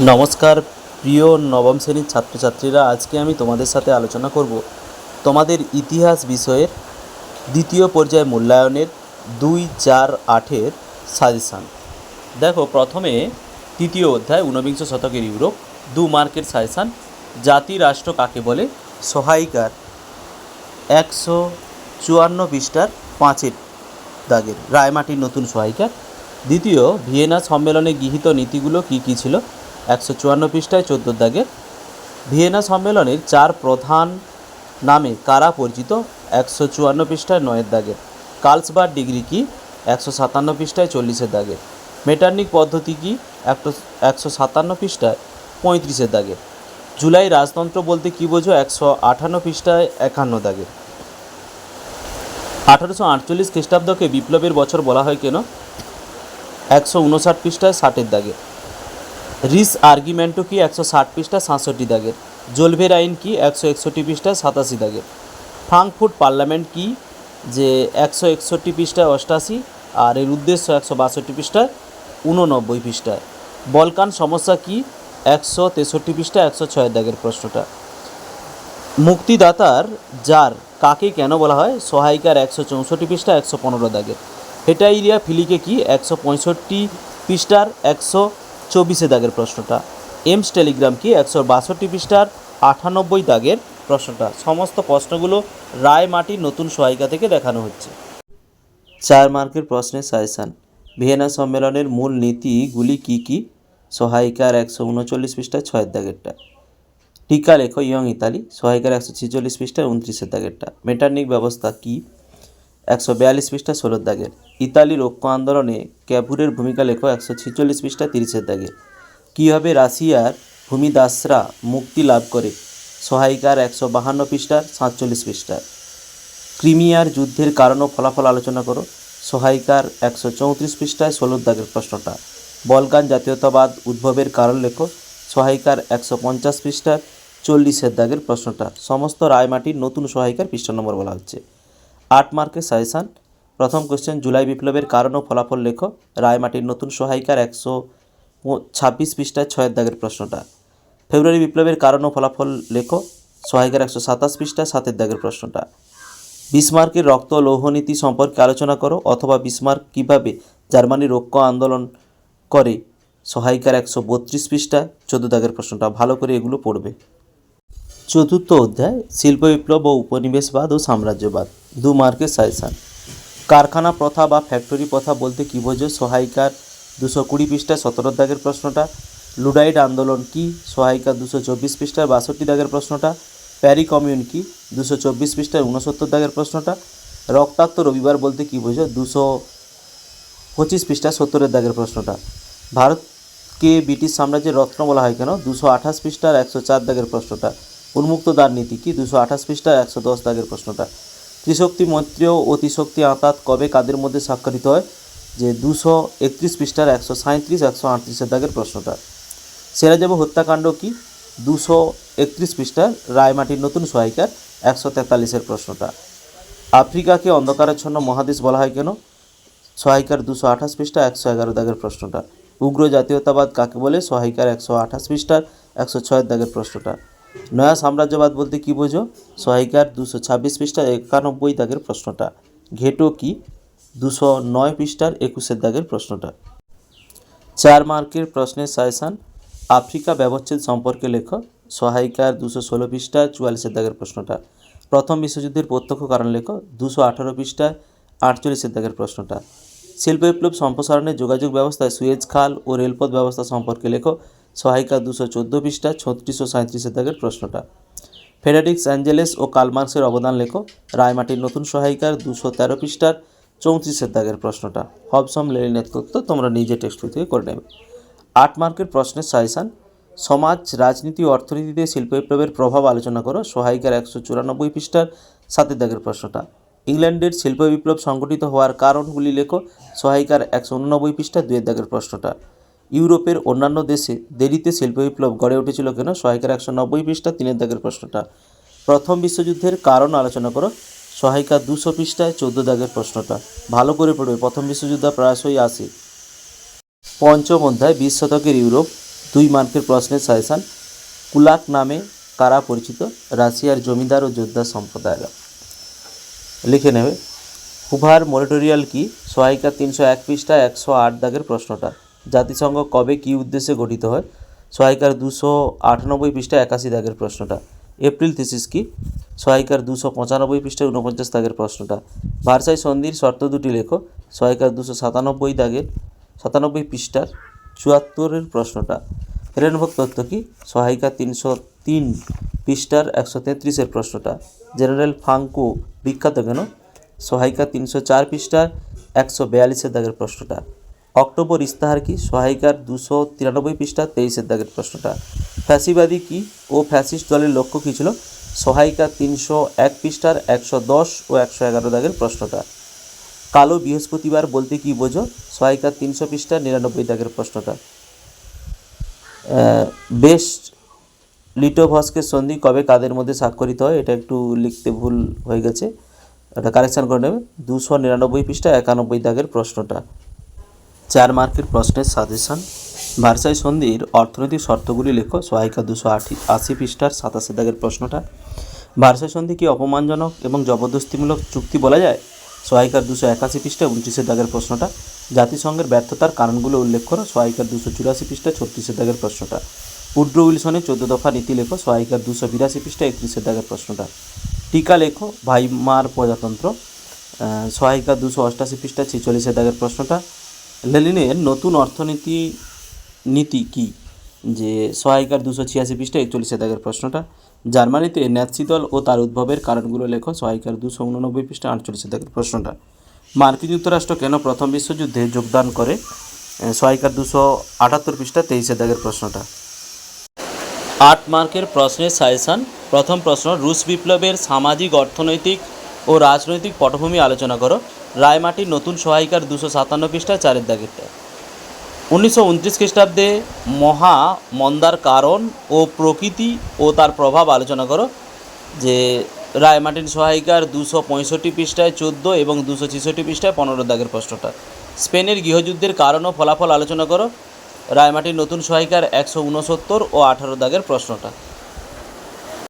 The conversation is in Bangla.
নমস্কার, প্রিয় নবম শ্রেণির ছাত্রছাত্রীরা, আজকে আমি তোমাদের সাথে আলোচনা করব তোমাদের ইতিহাস বিষয়ের দ্বিতীয় পর্যায় মূল্যায়নের দুই চার আটের সাজেশান দেখো, প্রথমে তৃতীয় অধ্যায় ঊনবিংশ শতকের ইউরোপ, দু মার্কের সাজেশান জাতি, রাষ্ট্র কাকে বলে? সহায়িকার। একশো চুয়ান্ন পৃষ্ঠার পাঁচের দাগের। রায়মাটির নতুন সহায়িকা দ্বিতীয়, ভিয়েনা সম্মেলনে গৃহীত নীতিগুলো কী কী ছিল? একশো চুয়ান্ন পৃষ্ঠায় চোদ্দ দাগে ভিয়েনা সম্মেলনের চার প্রধান নামে কারা পরিচিত? একশো চুয়ান্ন পৃষ্ঠায় নয়ের দাগের। কার্লসবার ডিগ্রি কি? একশো সাতান্ন পৃষ্ঠায় চল্লিশের দাগে মেটার্নিক পদ্ধতি কি? একশো সাতান্ন পৃষ্ঠায় পঁয়ত্রিশের দাগে জুলাই রাজতন্ত্র বলতে কী বোঝো? একশো আটান্ন পৃষ্ঠায় একান্ন দাগে আঠারোশো আটচল্লিশ খ্রিস্টাব্দকে বিপ্লবের বছর বলা হয় কেন? একশো উনষাট পৃষ্ঠায় ষাটের দাগে রিস আর্গুমেন্টও কি একশো ষাট পৃষ্ঠা, সাতষট্টি দাগের। জোলভের আইন কি একশো একষট্টি পৃষ্ঠায় সাতাশি দাগের। ফ্রাঙ্কফুট পার্লামেন্ট কি যে একশো একষট্টি পৃষ্ঠায় অষ্টাশি, আর এর উদ্দেশ্য একশো বাষট্টি পৃষ্ঠায় উননব্বই পৃষ্ঠায় বলকান সমস্যা কি একশো তেষট্টি পৃষ্ঠা, একশো ছয় দাগের প্রশ্নটা। মুক্তিদাতার যার কাকে কেন বলা হয়, সহায়িকার একশো চৌষট্টি পৃষ্ঠা, একশো পনেরো দাগের। হেটাইরিয়া ফিলিকে কি একশো পঁয়ষট্টি পৃষ্ঠার, একশো চব্বিশে দাগের প্রশ্নটা। এমস টেলিগ্রাম কি একশো বাষট্টি পৃষ্ঠার আটানব্বই দাগের প্রশ্নটা। সমস্ত প্রশ্নগুলো রায় মাটির নতুন সহায়িকা থেকে দেখানো হচ্ছে। চার মার্কের প্রশ্নের সাজেশান, ভিয়েনা সম্মেলনের মূল নীতিগুলি কী কী? সহায়িকার একশো উনচল্লিশ পৃষ্ঠায় ছয়ের দাগেরটা। টিকা লেখো ইয়ং ইতালি, সহায়িকার একশো ছেচল্লিশ পৃষ্ঠায় উনত্রিশের দাগেরটা। মেটার্নিক ব্যবস্থা কি? একশো বিয়াল্লিশ পৃষ্ঠা ষোলোর দাগের ইতালির ঐক্য আন্দোলনে ক্যাভুরের ভূমিকা লেখো একশো ছেচল্লিশ পৃষ্ঠা তিরিশের দাগে। কীভাবে রাশিয়ার ভূমিদাসরা মুক্তি লাভ করে? সহায়িকার একশো বাহান্ন পৃষ্ঠার সাতচল্লিশ পৃষ্ঠায় ক্রিমিয়ার যুদ্ধের কারণ ও ফলাফল আলোচনা করো। সহায়িকার একশো চৌত্রিশ পৃষ্ঠায় ষোলোর দাগের প্রশ্নটা। বলকান জাতীয়তাবাদ উদ্ভবের কারণ লেখো। সহায়িকার একশো পঞ্চাশ পৃষ্ঠার চল্লিশের দাগের প্রশ্নটা। সমস্ত রায়মাটির নতুন সহায়িকার পৃষ্ঠা নম্বর বলা হচ্ছে। আট মার্কের সাজেশান। প্রথম কোশ্চেন জুলাই বিপ্লবের কারণ ও ফলাফল লেখো। রায়মাটির নতুন সহায়িকার একশো ছাব্বিশ পৃষ্ঠায় ছয়ের দাগের প্রশ্নটা। ফেব্রুয়ারি বিপ্লবের কারণ ও ফলাফল লেখো। সহায়িকার একশো সাতাশ পৃষ্ঠা সাতের দাগের প্রশ্নটা। বিসমার্কের রক্ত লৌহনীতি সম্পর্কে আলোচনা করো অথবা বিসমার্ক কীভাবে জার্মানির ঐক্য আন্দোলন করে। সহায়িকার একশো বত্রিশ পৃষ্ঠা চোদ্দ দাগের প্রশ্নটা। ভালো করে এগুলো পড়বে। চতুর্থ অধ্যায়, শিল্প বিপ্লব ও উপনিবেশবাদ ও সাম্রাজ্যবাদ, দু মার্কের সাজেশান। কারখানা, প্রথা বা ফ্যাক্টরি প্রথা বলতে কী বোঝো? সহায়িকার দুশো কুড়ি পৃষ্ঠা সতেরো দাগের প্রশ্নটা। লুডাইট আন্দোলন কি? সহায়িকা দুশো চব্বিশ পৃষ্ঠার বাষট্টি দাগের প্রশ্নটা। প্যারি কমিউন কি? দুশো চব্বিশ পৃষ্ঠার উনসত্তর দাগের প্রশ্নটা। রক্তাক্ত রবিবার বলতে কী বোঝো? দুশো পঁচিশ পৃষ্ঠা সত্তরের দাগের প্রশ্নটা। ভারতকে ব্রিটিশ সাম্রাজ্যের রত্ন বলা হয় কেন? দুশো আঠাশ পৃষ্ঠার একশো চার দাগের প্রশ্নটা। উন্মুক্ত দ্বার নীতি। কি? দুশো আঠাশ পৃষ্ঠা, একশো দশ দাগের প্রশ্নটা। ত্রিশক্তি মৈত্রীয় ও ত্রিশক্তি আঁতাত কবে কাদের মধ্যে স্বাক্ষরিত হয়? যে দুশো একত্রিশ পৃষ্ঠার একশো সাঁত্রিশ একশো আটত্রিশের দাগের প্রশ্নটা। সেরাজাবু হত্যাকাণ্ড কি? দুশো একত্রিশ পৃষ্ঠার রায়মাটির নতুন সহায়িকার একশো তেতাল্লিশের প্রশ্নটা। আফ্রিকাকে অন্ধকারাচ্ছন্ন মহাদেশ বলা হয় কেন? সহায়িকার দুশো আঠাশ পৃষ্ঠা, একশো এগারো দাগের প্রশ্নটা। উগ্র জাতীয়তাবাদ কাকে বলে? সহায়িকার একশো আঠাশ পৃষ্ঠার একশো ছয়ের দাগের প্রশ্নটা। নয়া সাম্রাজ্যবাদ বলতে কী বোঝো? সহায়িকার দুশো ছাব্বিশ পৃষ্ঠা একানব্বই দাগের প্রশ্নটা। ঘেটো কি? দুশো নয় পৃষ্ঠার একুশের দাগের প্রশ্নটা। চার মার্কের প্রশ্নের সাজেশান, আফ্রিকা ব্যবচ্ছেদ সম্পর্কে লেখো। সহায়িকার দুশো ষোলো পৃষ্ঠা চুয়াল্লিশের দাগের প্রশ্নটা। প্রথম বিশ্বযুদ্ধের প্রত্যক্ষ কারণ লেখো। দুশো আঠারো পৃষ্ঠায় আটচল্লিশের দাগের প্রশ্নটা। শিল্প বিপ্লব সম্প্রসারণের যোগাযোগ ব্যবস্থায় সুয়েজ খাল ও রেলপথ ব্যবস্থা সম্পর্কে লেখো। সহায়িকা দুশো চোদ্দ পৃষ্ঠা, ছত্রিশশো ও সাঁত্রিশের দাগের প্রশ্নটা। ফেডারিক্স অ্যাঞ্জেলেস ও কালমার্কসের অবদান লেখো। রায়মাটির নতুন সহায়িকার দুশো তেরো পৃষ্ঠার চৌত্রিশের দাগের প্রশ্নটা। হবসম লেনিনের তথ্য তোমরা নিজে টেক্সট থেকে করে নেবে। আট মার্কের প্রশ্নের সাজেশান। সমাজ, রাজনীতি অর্থনীতিতে শিল্প বিপ্লবের প্রভাব আলোচনা করো। সহায়িকার একশো চুরানব্বই পৃষ্ঠার সাতের দাগের প্রশ্নটা। ইংল্যান্ডের শিল্প বিপ্লব সংগঠিত হওয়ার কারণগুলি লেখো। সহায়িকার একশো উননব্বই পৃষ্ঠা দুয়ের দাগের প্রশ্নটা। ইউরোপের অন্যান্য দেশে দেরিতে শিল্প বিপ্লব গড়ে উঠেছিল কেন? সহায়িকার একশো নব্বই পৃষ্ঠা, তিনের দাগের প্রশ্নটা। প্রথম বিশ্বযুদ্ধের কারণ আলোচনা করো। সহায়িকা দুশো পৃষ্ঠায় চোদ্দ দাগের প্রশ্নটা। ভালো করে পড়বে। প্রথম বিশ্বযুদ্ধ প্রায়শই আসে। পঞ্চম অধ্যায়, বিশ শতকের ইউরোপ। দুই মার্কের প্রশ্নের সাজেশান। কুলাক নামে কারা পরিচিত? রাশিয়ার জমিদার ও যোদ্ধা সম্প্রদায়রা। লিখে নেবে। হুভার মরিটোরিয়াল কি? সহায়িকা তিনশো এক পৃষ্ঠা, একশো আট দাগের প্রশ্নটা। জাতিসংঘ কবে কী উদ্দেশ্যে গঠিত হয়? সহায়িকার দুশো আটানব্বই পৃষ্ঠা একাশি দাগের প্রশ্নটা। এপ্রিল থিসিস কি? সহায়িকার দুশো পঁচানব্বই পৃষ্ঠা উনপঞ্চাশ দাগের প্রশ্নটা। ভারসাই সন্ধির শর্ত দুটি লেখো। সহায়িকার দুশো সাতানব্বই দাগের সাতানব্বই পৃষ্ঠার চুয়াত্তরের প্রশ্নটা। হেরেনভোগ তত্ত্ব কি? সহায়িকা তিনশো তিন পৃষ্ঠার একশো তেত্রিশের প্রশ্নটা। জেনারেল ফাঙ্কো বিখ্যাত কেন? সহায়িকা তিনশো চার পৃষ্ঠার একশো বিয়াল্লিশের দাগের প্রশ্নটা। অক্টোবর ইস্তাহার কি? সহায়িকার দুশো তিরানব্বই পৃষ্ঠা, তেইশের দাগের প্রশ্নটা। ফ্যাসিবাদী কি ও ফ্যাসিস্ট দলের লক্ষ্য কী ছিল? সহায়িকা তিনশো এক পৃষ্ঠার একশো দশ ও একশো এগারো দাগের প্রশ্নটা। কালো বৃহস্পতিবার বলতে কি বোঝো? সহায়িকা তিনশো পৃষ্ঠা, নিরানব্বই দাগের প্রশ্নটা। বেস্ট লিটোভস্কের সন্ধি কবে কাদের মধ্যে স্বাক্ষরিত হয়? এটা একটু লিখতে ভুল হয়ে গেছে। এটা কারেকশান করে নেবে। দুশো নিরানব্বই পৃষ্ঠা, একানব্বই দাগের প্রশ্নটা। চার মার্কের প্রশ্নের সাজেশন। ভারসাই সন্ধির অর্থনৈতিক শর্তগুলি লেখো, সহায়িকা দুশো আশি আশি পৃষ্ঠার সাতাশি দাগের প্রশ্নটা। ভারসাই সন্ধি কি অপমানজনক এবং জবরদস্তিমূলক চুক্তি বলা যায়? সহায়িকার দুশো একাশি পৃষ্ঠা উনত্রিশের দাগের প্রশ্নটা। জাতিসংঘের ব্যর্থতার কারণগুলো উল্লেখ করো, সহায়িকার দুশো চুরাশি পৃষ্ঠা ছত্রিশের দাগের প্রশ্নটা। উড্রো উইলসনের চোদ্দ দফা নীতি লেখো, সহায়িকার দুশো বিরাশি পৃষ্ঠা একত্রিশের দাগের প্রশ্নটা। টিকা লেখো, ভাইমার প্রজাতন্ত্র সহায়িকা দুশো অষ্টাশি পৃষ্ঠা ছেচল্লিশের দাগের প্রশ্নটা। লেলিনের নতুন অর্থনীতি নীতি কি? যে সহায়িকার দুশো ছিয়াশি পৃষ্ঠা একচল্লিশে দাগের প্রশ্নটা। জার্মানিতে ন্যাৎসি দল ও তার উদ্ভবের কারণগুলো লেখো, সহায়িকার দুশো উননব্বই পৃষ্ঠা আটচল্লিশে দাগের প্রশ্নটা। মার্কিন যুক্তরাষ্ট্র কেন প্রথম বিশ্বযুদ্ধে যোগদান করে? সহায়িকার দুশো আটাত্তর পৃষ্ঠা তেইশে দাগের প্রশ্নটা। আট মার্কের প্রশ্নের সাজেশন প্রথম প্রশ্ন, রুশ বিপ্লবের সামাজিক, অর্থনৈতিক ও রাজনৈতিক পটভূমি আলোচনা করো। রায়মাটির নতুন সহায়িকার দুশো সাতান্ন পৃষ্ঠা চারের দাগেরটা উনিশশো উনত্রিশ খ্রিস্টাব্দে মহা মন্দার কারণ ও প্রকৃতি ও তার প্রভাব আলোচনা করো, যে রায়মার্টিন সহায়িকার দুশো পঁয়ষট্টি পৃষ্ঠায় চোদ্দ এবং দুশো ছেষট্টি পৃষ্ঠায় পনেরো দাগের প্রশ্নটা। স্পেনের গৃহযুদ্ধের কারণ ও ফলাফল আলোচনা করো রায়মার্টিন নতুন সহায়িকার একশো উনসত্তর ও আঠারো দাগের প্রশ্নটা।